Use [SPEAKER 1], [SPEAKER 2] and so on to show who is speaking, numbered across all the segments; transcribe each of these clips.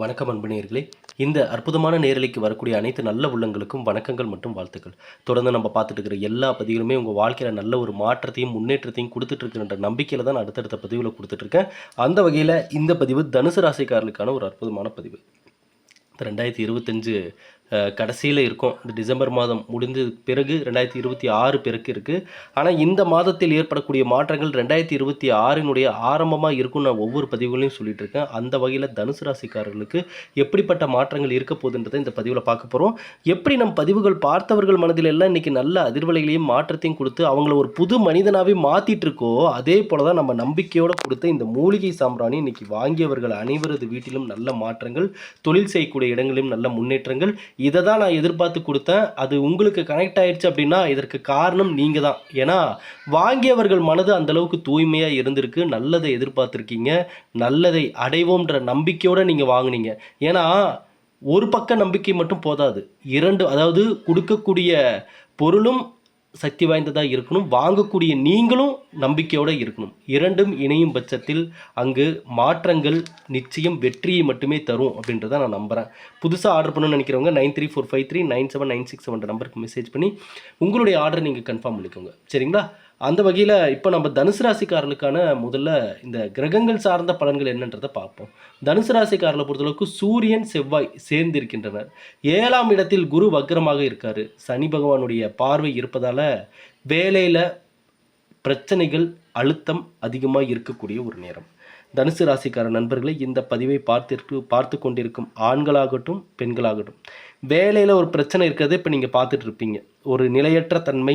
[SPEAKER 1] வணக்கம் அன்பணியர்களே இந்த அற்புதமான நேரலைக்கு வரக்கூடிய அனைத்து நல்ல உள்ளங்களுக்கும் வணக்கங்கள் மற்றும் வாழ்த்துக்கள். தொடர்ந்து நம்ம பார்த்துட்டு இருக்கிற எல்லா பதிவுகளுமே உங்கள் வாழ்க்கையில் நல்ல ஒரு மாற்றத்தையும் முன்னேற்றத்தையும் கொடுத்துட்டு இருக்கின்ற நம்பிக்கையில் தான் அடுத்தடுத்த பதிவில் கொடுத்துட்ருக்கேன். அந்த வகையில் இந்த பதிவு தனுசு ராசிக்காரர்களுக்கான ஒரு அற்புதமான பதிவு. ரெண்டாயிரத்தி இருபத்தஞ்சு கடைசியில் இருக்கும். இந்த டிசம்பர் மாதம் முடிஞ்ச பிறகு ரெண்டாயிரத்தி இருபத்தி ஆறு பிறகு இருக்குது ஆனால் இந்த மாதத்தில் ஏற்படக்கூடிய மாற்றங்கள் ரெண்டாயிரத்தி இருபத்தி ஆறினுடைய ஆரம்பமாக இருக்கும் நான் ஒவ்வொரு பதிவுகளையும் சொல்லிட்டு இருக்கேன். அந்த வகையில் தனுசு ராசிக்காரர்களுக்கு எப்படிப்பட்ட மாற்றங்கள் இருக்க போகுதுன்றதை இந்த பதிவில் பார்க்க போகிறோம் எப்படி நம் பதிவுகள் பார்த்தவர்கள் மனதில் எல்லாம் இன்றைக்கி நல்ல அதிர்வலைகளையும் மாற்றத்தையும் கொடுத்து அவங்கள ஒரு புது மனிதனாகவே மாற்றிட்டு இருக்கோ அதே போல தான் நம்ம நம்பிக்கையோடு கொடுத்த இந்த மூலிகை சாம்பிராணி இன்னைக்கு வாங்கியவர்கள் அனைவரது வீட்டிலும் நல்ல மாற்றங்கள் தொழில் செய்யக்கூடிய இடங்களிலும் நல்ல முன்னேற்றங்கள் இதை தான் நான் எதிர்பார்த்து கொடுத்தேன். அது உங்களுக்கு கனெக்ட் ஆயிடுச்சு அப்படின்னா இதற்கு காரணம் நீங்கள் தான் ஏன்னா வாங்கியவர்கள் மனது அந்த அளவுக்கு தூய்மையாக இருந்திருக்கு. நல்லதை எதிர்பார்த்துருக்கீங்க. நல்லதை அடைவோம்ன்ற நம்பிக்கையோடு நீங்கள் வாங்குனீங்க. ஏன்னா ஒரு பக்க நம்பிக்கை மட்டும் போதாது. இரண்டு அதாவது கொடுக்கக்கூடிய பொருளும் சக்தி வாய்ந்ததாக இருக்கணும். வாங்கக்கூடிய நீங்களும் நம்பிக்கையோடு இருக்கணும். இரண்டும் இணையும் பட்சத்தில் அங்கு மாற்றங்கள் நிச்சயம் வெற்றியை மட்டுமே தரும் அப்படின்றத நான் நம்புகிறேன் புதுசாக ஆர்டர் பண்ணணும்னு நினைக்கிறவங்க nine three four five three nine seven nine six seven நம்பருக்கு மெசேஜ் பண்ணி உங்களுடைய ஆர்டர் நீங்கள் கன்ஃபார்ம் பண்ணிக்கோங்க. சரிங்களா? அந்த வகையில் இப்போ நம்ம தனுசு ராசிக்காரர்களுக்கான முதல்ல இந்த கிரகங்கள் சார்ந்த பலன்கள் என்னன்றதை பார்ப்போம். தனுசு ராசிக்காரர்களை பொறுத்தளவுக்கு சூரியன் செவ்வாய் சேர்ந்து இருக்கின்றனர் ஏழாம் இடத்தில் குரு வக்ரமாக இருக்கார். சனி பகவானுடைய பார்வை இருப்பதால் வேலையில் பிரச்சனைகள் அழுத்தம் அதிகமாக இருக்கக்கூடிய ஒரு நேரம். தனுசு ராசிக்கார நண்பர்களை இந்த பதிவை பார்த்திருக்கு பார்த்து கொண்டிருக்கும் ஆண்களாகட்டும் பெண்களாகட்டும். வேலையில் ஒரு பிரச்சனை இருக்கிறது இப்போ நீங்கள் பார்த்துட்டு இருப்பீங்க. ஒரு நிலையற்ற தன்மை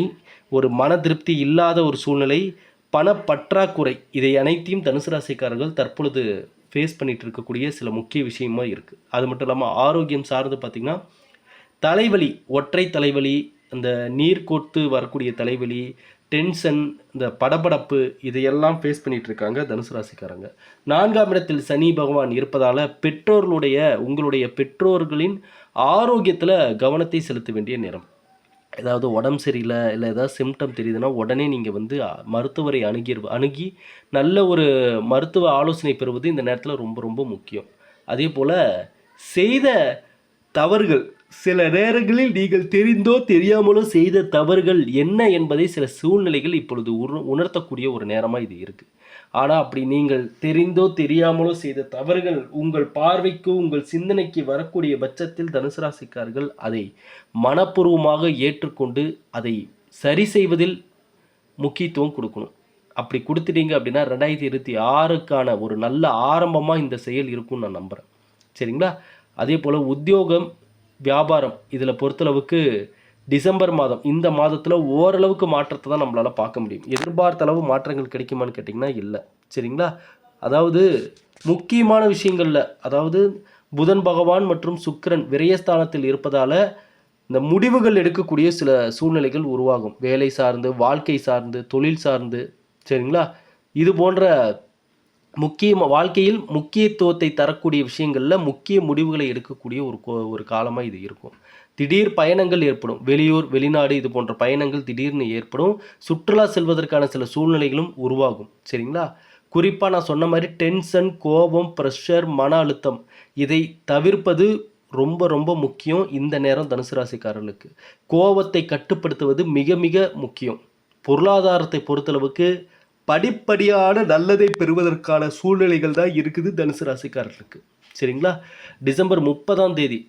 [SPEAKER 1] ஒரு மன திருப்தி இல்லாத ஒரு சூழ்நிலை பணப்பற்றாக்குறை இதை அனைத்தையும் தனுசு ராசிக்காரர்கள் தற்பொழுது ஃபேஸ் பண்ணிகிட்டு இருக்கக்கூடிய சில முக்கிய விஷயமா இருக்குது அது மட்டும் இல்லாமல் ஆரோக்கியம் சார்ந்து பார்த்திங்கன்னா தலைவலி ஒற்றை தலைவலி அந்த நீர் கோர்த்து வரக்கூடிய தலைவலி டென்ஷன் இந்த படபடப்பு இதையெல்லாம் ஃபேஸ் பண்ணிகிட்டு இருக்காங்க தனுசு ராசிக்காரங்க. நான்காம் இடத்தில் சனி பகவான் இருப்பதால் பெற்றோர்களுடைய உங்களுடைய பெற்றோர்களின் ஆரோக்கியத்தில் கவனத்தை செலுத்த வேண்டிய நேரம். ஏதாவது உடம்பு சரியில்லை இல்லை ஏதாவது சிம்டம் தெரியுதுன்னா உடனே நீங்கள் வந்து மருத்துவரை அணுகி அணுகி நல்ல ஒரு மருத்துவ ஆலோசனை பெறுவது இந்த நேரத்தில் ரொம்ப ரொம்ப முக்கியம். அதே போல் செய்த தவறுகள் சில நேரங்களில் நீங்கள் தெரிந்தோ தெரியாமலோ செய்த தவறுகள் என்ன என்பதை சில சூழ்நிலைகள் இப்பொழுது உணர்த்தக்கூடிய ஒரு நேரமாக இது இருக்குது ஆனால் அப்படி நீங்கள் தெரிந்தோ தெரியாமலோ செய்த தவறுகள் உங்கள் பார்வைக்கு உங்கள் சிந்தனைக்கு வரக்கூடிய பட்சத்தில் தனுசு ராசிக்காரர்கள் அதை மனப்பூர்வமாக ஏற்றுக்கொண்டு அதை சரி செய்வதில் முக்கியத்துவம் கொடுக்கணும். அப்படி கொடுத்துட்டீங்க அப்படின்னா ரெண்டாயிரத்தி இருபத்தி ஆறுக்கான ஒரு நல்ல ஆரம்பமாக இந்த செயல் இருக்கும்னு நான் நம்புகிறேன் சரிங்களா? அதே போல் உத்தியோகம் வியாபாரம் இதில் பொறுத்தளவுக்கு டிசம்பர் மாதம் இந்த மாதத்தில் ஓரளவுக்கு மாற்றத்தை தான் நம்மளால் பார்க்க முடியும். எதிர்பார்த்த அளவு மாற்றங்கள் கிடைக்குமான்னு கேட்டிங்கன்னா இல்லை. சரிங்களா? அதாவது முக்கியமான விஷயங்களில் அதாவது புதன் பகவான் மற்றும் சுக்கிரன் விரயஸ்தானத்தில் இருப்பதால் இந்த முடிவுகள் எடுக்கக்கூடிய சில சூழ்நிலைகள் உருவாகும். வேலை சார்ந்து வாழ்க்கை சார்ந்து தொழில் சார்ந்து சரிங்களா? இது போன்ற முக்கியமாக வாழ்க்கையில் முக்கியத்துவத்தை தரக்கூடிய விஷயங்களில் முக்கிய முடிவுகளை எடுக்கக்கூடிய ஒரு கோ- ஒரு காலமாக இது இருக்கும். திடீர் பயணங்கள் ஏற்படும். வெளியூர் வெளிநாடு இது போன்ற பயணங்கள் திடீர்னு ஏற்படும். சுற்றுலா செல்வதற்கான சில சூழ்நிலைகளும் உருவாகும். சரிங்களா? குறிப்பாக நான் சொன்ன மாதிரி டென்ஷன் கோபம் ப்ரெஷர் மன அழுத்தம் இதை தவிர்ப்பது ரொம்ப ரொம்ப முக்கியம் இந்த நேரம் தனுசு ராசிக்காரர்களுக்கு. கோபத்தை கட்டுப்படுத்துவது மிக மிக முக்கியம். பொருளாதாரத்தை பொறுத்தளவுக்கு படிப்படியான நல்லதை பெறுவதற்கான சூழ்நிலைகள் தான் இருக்குது தனுசு ராசிக்காரர்களுக்கு. சரிங்களா? டிசம்பர் முப்பதாம் தேதி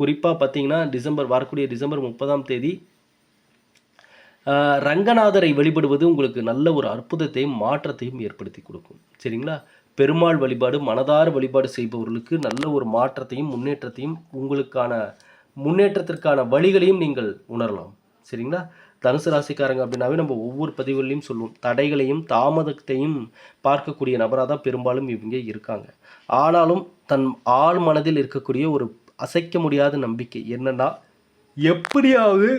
[SPEAKER 1] குறிப்பாக பார்த்தீங்கன்னா டிசம்பர் வரக்கூடிய டிசம்பர் முப்பதாம் தேதி ரங்கநாதரை வழிபடுவது உங்களுக்கு நல்ல ஒரு அற்புதத்தையும் மாற்றத்தையும் ஏற்படுத்தி கொடுக்கும். சரிங்களா? பெருமாள் வழிபாடு மனதார வழிபாடு செய்பவர்களுக்கு நல்ல ஒரு மாற்றத்தையும் முன்னேற்றத்தையும் உங்களுக்கான முன்னேற்றத்திற்கான வழிகளையும் நீங்கள் உணரலாம். சரிங்களா? தனுசு ராசிக்காரங்க அப்படின்னாவே நம்ம ஒவ்வொரு பதிவுகளையும் சொல்லுவோம். தடைகளையும் தாமதத்தையும் பார்க்கக்கூடிய நபராக தான் பெரும்பாலும் இவங்க இருக்காங்க. ஆனாலும் தன் ஆழ் மனதில் இருக்கக்கூடிய ஒரு அசைக்க முடியாத நம்பிக்கை என்னன்னா எப்படியாவது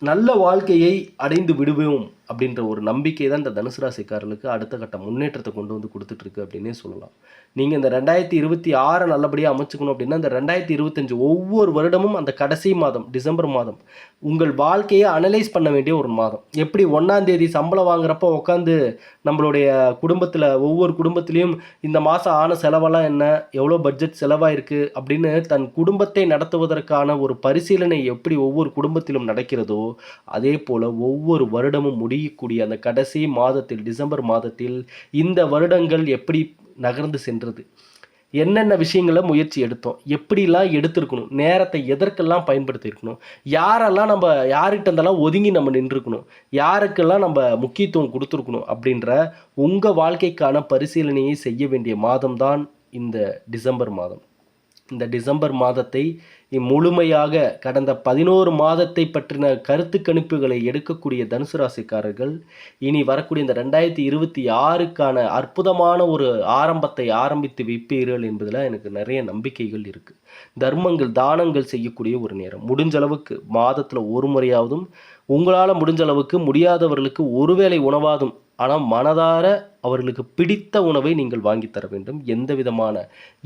[SPEAKER 1] நல்ல வாழ்க்கையை அடைந்து விடுவோம். அப்படின்ற ஒரு நம்பிக்கை தான் இந்த தனுசு ராசிக்காரர்களுக்கு அடுத்த கட்ட முன்னேற்றத்தை கொண்டு வந்து கொடுத்துட்ருக்கு அப்படின்னே சொல்லலாம். நீங்கள் இந்த ரெண்டாயிரத்தி இருபத்தி ஆறை நல்லபடியாக அமைச்சுக்கணும் அப்படின்னா இந்த ரெண்டாயிரத்தி இருபத்தஞ்சு ஒவ்வொரு வருடமும் அந்த கடைசி மாதம் டிசம்பர் மாதம் உங்கள் வாழ்க்கையை அனலைஸ் பண்ண வேண்டிய ஒரு மாதம். எப்படி ஒன்றாந்தேதி சம்பளம் வாங்குறப்ப உட்காந்து நம்மளுடைய குடும்பத்தில் ஒவ்வொரு குடும்பத்துலேயும் இந்த மாதம் ஆன செலவெல்லாம் என்ன எவ்வளோ பட்ஜெட் செலவாயிருக்கு அப்படின்னு தன் குடும்பத்தை நடத்துவதற்கான ஒரு பரிசீலனை எப்படி ஒவ்வொரு குடும்பத்திலும் நடக்கிறதோ அதே போல் ஒவ்வொரு வருடமும் முடியக்கூடிய அந்த கடைசி மாதத்தில் டிசம்பர் மாதத்தில் இந்த வருடங்கள் எப்படி நகர்ந்து சென்றது? என்னென்ன விஷயங்களை முயற்சி எடுத்தோம்? எப்படிலாம் எடுத்திருக்கணும்? நேரத்தை எதற்கெல்லாம் பயன்படுத்தியிருக்கணும்? யாரெல்லாம் நம்ம யார்கிட்ட இருந்தெல்லாம் ஒதுங்கி நம்ம நின்றுக்கணும் யாருக்கெல்லாம் நம்ம முக்கியத்துவம் கொடுத்துருக்கணும்? அப்படின்ற உங்கள் வாழ்க்கைக்கான பரிசீலனையை செய்ய வேண்டிய மாதம்தான் இந்த டிசம்பர் மாதம். இந்த டிசம்பர் மாதத்தை முழுமையாக கடந்த பதினோரு மாதத்தை பற்றின கருத்து கணிப்புகளை எடுக்கக்கூடிய தனுசு ராசிக்காரர்கள் இனி வரக்கூடிய இந்த ரெண்டாயிரத்தி இருபத்தி ஆறுக்கான அற்புதமான ஒரு ஆரம்பத்தை ஆரம்பித்து வைப்பீர்கள் என்பதில் எனக்கு நிறைய நம்பிக்கைகள் இருக்குது தர்மங்கள் தானங்கள் செய்யக்கூடிய ஒரு நேரம். முடிஞ்ச அளவுக்கு மாதத்தில் ஒரு முறையாவதும் உங்களால் முடிஞ்ச அளவுக்கு முடியாதவர்களுக்கு ஒருவேளை உணவாதும் ஆனால் மனதார அவர்களுக்கு பிடித்த உணவை நீங்கள் வாங்கி தர வேண்டும். எந்த விதமான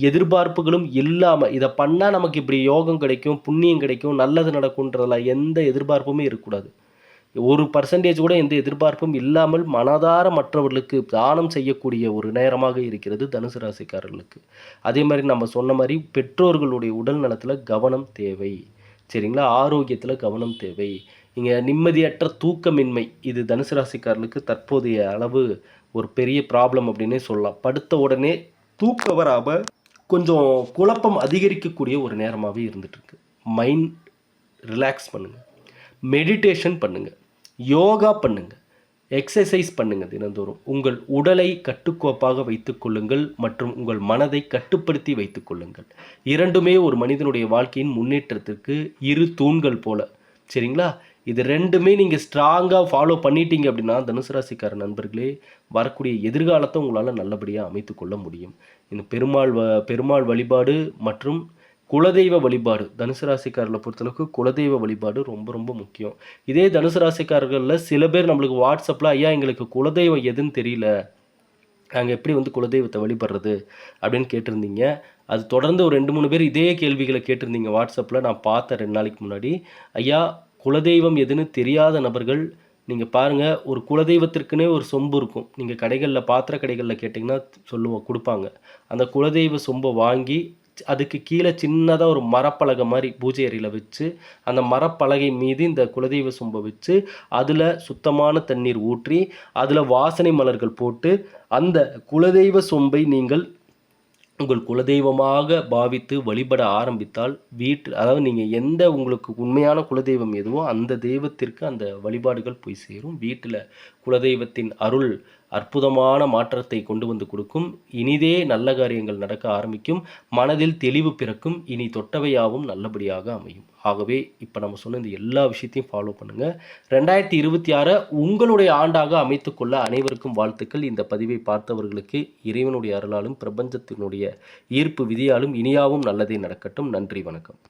[SPEAKER 1] எதிர்பார்ப்புகளும் இல்லாமல் இதை பண்ணால் நமக்கு இப்படி யோகம் கிடைக்கும் புண்ணியம் கிடைக்கும் நல்லது நடக்கும்ன்றதில் எந்த எதிர்பார்ப்புமே இருக்கக்கூடாது. ஒரு பர்சன்டேஜ் கூட எந்த எதிர்பார்ப்பும் இல்லாமல் மனதார மற்றவர்களுக்கு தானம் செய்யக்கூடிய ஒரு நேரமாக இருக்கிறது தனுசு ராசிக்காரர்களுக்கு. அதே மாதிரி நம்ம சொன்ன மாதிரி பெற்றோர்களுடைய உடல் நலத்தில் கவனம் தேவை. சரிங்களா? ஆரோக்கியத்தில் கவனம் தேவை. இங்கே நிம்மதியற்ற தூக்கமின்மை. இது தனுசு ராசிக்காரர்களுக்கு தற்போதைய அளவு ஒரு பெரிய ப்ராப்ளம் அப்படின்னே சொல்லலாம். படுத்த உடனே தூக்க வராமல் கொஞ்சம் குழப்பம் அதிகரிக்கக்கூடிய ஒரு நேரமாகவே இருந்துகிட்ருக்கு மைண்ட் ரிலாக்ஸ் பண்ணுங்கள் மெடிடேஷன் பண்ணுங்கள் யோகா பண்ணுங்கள் எக்ஸசைஸ் பண்ணுங்கள் தினந்தோறும். உங்கள் உடலை கட்டுக்கோப்பாக வைத்துக்கொள்ளுங்கள் மற்றும் உங்கள் மனதை கட்டுப்படுத்தி வைத்துக்கொள்ளுங்கள் இரண்டுமே ஒரு மனிதனுடைய வாழ்க்கையின் முன்னேற்றத்திற்கு இரு தூண்கள் போல. சரிங்களா? இது ரெண்டுமே நீங்கள் ஸ்ட்ராங்காக ஃபாலோ பண்ணிட்டீங்க அப்படின்னா தனுசு ராசிக்கார நண்பர்களே வரக்கூடிய எதிர்காலத்தை உங்களால் நல்லபடியாக அமைத்து கொள்ள முடியும். இந்த பெருமாள் வ பெருமாள் வழிபாடு மற்றும் குலதெய்வ வழிபாடு தனுசு ராசிக்காரர்களை பொறுத்தளவுக்கு குலதெய்வ வழிபாடு ரொம்ப ரொம்ப முக்கியம். இதே தனுசு ராசிக்காரர்களில் சில பேர் நம்மளுக்கு வாட்ஸ்அப்பில் ஐயா எங்களுக்கு குலதெய்வம் எதுன்னு தெரியல. நாங்கள் எப்படி வந்து குலதெய்வத்தை வழிபடுறது? அப்படின்னு கேட்டிருந்தீங்க. அது தொடர்ந்து ஒரு ரெண்டு மூணு பேர் இதே கேள்விகளை கேட்டிருந்தீங்க வாட்ஸ்அப்பில் நான் பார்த்தேன் ரெண்டு நாளைக்கு முன்னாடி. ஐயா குலதெய்வம் எதுன்னு தெரியாத நபர்கள் நீங்கள் பாருங்கள் ஒரு குலதெய்வத்திற்குனே ஒரு சொம்பு இருக்கும். நீங்கள் கடைகளில் பாத்திர கடைகளில் கேட்டிங்கன்னா சொல்லுவோம் கொடுப்பாங்க. அந்த குலதெய்வ சொம்பை வாங்கி அதுக்கு கீழே சின்னதாக ஒரு மரப்பலகை மாதிரி பூஜை அறையில் வச்சு அந்த மரப்பலகை மீது இந்த குலதெய்வ சொம்பை வச்சு அதில் சுத்தமான தண்ணீர் ஊற்றி அதில் வாசனை மலர்கள் போட்டு அந்த குலதெய்வ சொம்பை நீங்கள் உங்கள் குலதெய்வமாக பாவித்து வழிபட ஆரம்பித்தால் வீட்டில் அதாவது நீங்கள் எந்த உங்களுக்கு உண்மையான குலதெய்வம் எதுவோ அந்த தெய்வத்திற்கு அந்த வழிபாடுகள் போய் சேரும். வீட்டில் குலதெய்வத்தின் அருள் அற்புதமான மாற்றத்தை கொண்டு வந்து கொடுக்கும். இனிதே நல்ல காரியங்கள் நடக்க ஆரம்பிக்கும். மனதில் தெளிவு பிறக்கும். இனி தொட்டவையாவும் நல்லபடியாக அமையும். ஆகவே இப்போ நம்ம சொன்ன இந்த எல்லா விஷயத்தையும் ஃபாலோ பண்ணுங்கள் ரெண்டாயிரத்தி இருபத்தி ஆறை உங்களுடைய ஆண்டாக அமைத்துக்கொள்ள அனைவருக்கும் வாழ்த்துக்கள். இந்த பதிவை பார்த்தவர்களுக்கு இறைவனுடைய அருளாலும் பிரபஞ்சத்தினுடைய ஈர்ப்பு விதியாலும் இனியாவும் நல்லதே நடக்கட்டும். நன்றி வணக்கம்.